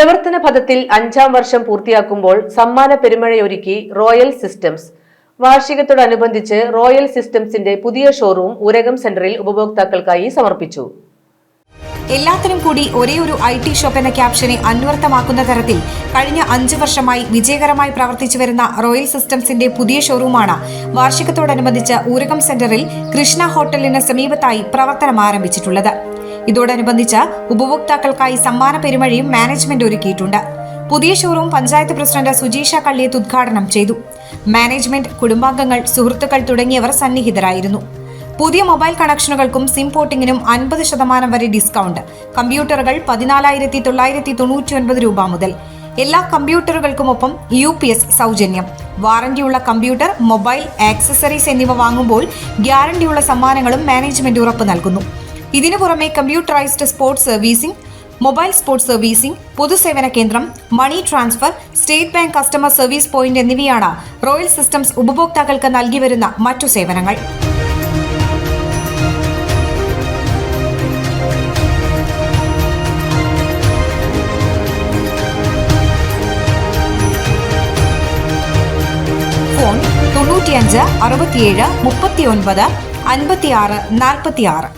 പ്രവർത്തന പദത്തിൽ അഞ്ചാം വർഷം പൂർത്തിയാക്കുമ്പോൾ സമ്മാന പെരുമഴയൊരുക്കി റോയൽ സിസ്റ്റംസ്. വാർഷികത്തോടനുബന്ധിച്ച് റോയൽ സിസ്റ്റംസിന്റെ പുതിയ ഷോറൂം ഉരകം സെന്ററിൽ ഉപഭോക്താക്കൾക്കായി സമർപ്പിച്ചു. എല്ലാത്തിനും കൂടി ഒരേ ഒരു ഐ ടി ഷോപ്പ് എന്ന ക്യാപ്ഷനെ അന്വർത്ഥമാക്കുന്ന തരത്തിൽ കഴിഞ്ഞ അഞ്ചു വർഷമായി വിജയകരമായി പ്രവർത്തിച്ചു വരുന്ന റോയൽ സിസ്റ്റംസിന്റെ പുതിയ ഷോറൂമാണ് വാർഷികത്തോടനുബന്ധിച്ച് ഊരകം സെന്ററിൽ കൃഷ്ണ ഹോട്ടലിന് സമീപത്തായി പ്രവർത്തനം ആരംഭിച്ചിട്ടുള്ളത്. ഇതോടനുബന്ധിച്ച് ഉപഭോക്താക്കൾക്കായി സമ്മാന പെരുമഴയും മാനേജ്മെന്റ് ഒരുക്കിയിട്ടുണ്ട്. പുതിയ ഷോറൂം പഞ്ചായത്ത് പ്രസിഡന്റ് സുജീഷ കള്ളിയത്ത് ഉദ്ഘാടനം ചെയ്തു. മാനേജ്മെന്റ് കുടുംബാംഗങ്ങൾ സുഹൃത്തുക്കൾ തുടങ്ങിയവർ സന്നിഹിതരായിരുന്നു. പുതിയ മൊബൈൽ കണക്ഷനുകൾക്കും സിം പോർട്ടിങ്ങിനും അൻപത് ശതമാനം വരെ ഡിസ്കൗണ്ട്. കമ്പ്യൂട്ടറുകൾ പതിനാലായിരത്തി തൊള്ളായിരത്തി തൊണ്ണൂറ്റി ഒൻപത് രൂപ മുതൽ. എല്ലാ കമ്പ്യൂട്ടറുകൾക്കുമൊപ്പം യു പി എസ് സൗജന്യം. വാറന്റിയുള്ള കമ്പ്യൂട്ടർ മൊബൈൽ ആക്സസറീസ് എന്നിവ വാങ്ങുമ്പോൾ ഗ്യാരണ്ടിയുള്ള സമ്മാനങ്ങളും മാനേജ്മെന്റ് ഉറപ്പ് നൽകുന്നു. ഇതിനു പുറമെ computerised sports servicing mobile sports servicing പൊതുസേവന കേന്ദ്രം money transfer state bank customer service point എന്നിവയാണ് റോയൽ സിസ്റ്റംസ് ഉപഭോക്താക്കൾക്ക് നൽകി വരുന്ന മറ്റു സേവനങ്ങൾ. ഫോൺ തൊണ്ണൂറ്റിയഞ്ച് അറുപത്തിയേഴ് മുപ്പത്തിയൊൻപത് അൻപത്തിയാറ് നാൽപ്പത്തിയാറ്.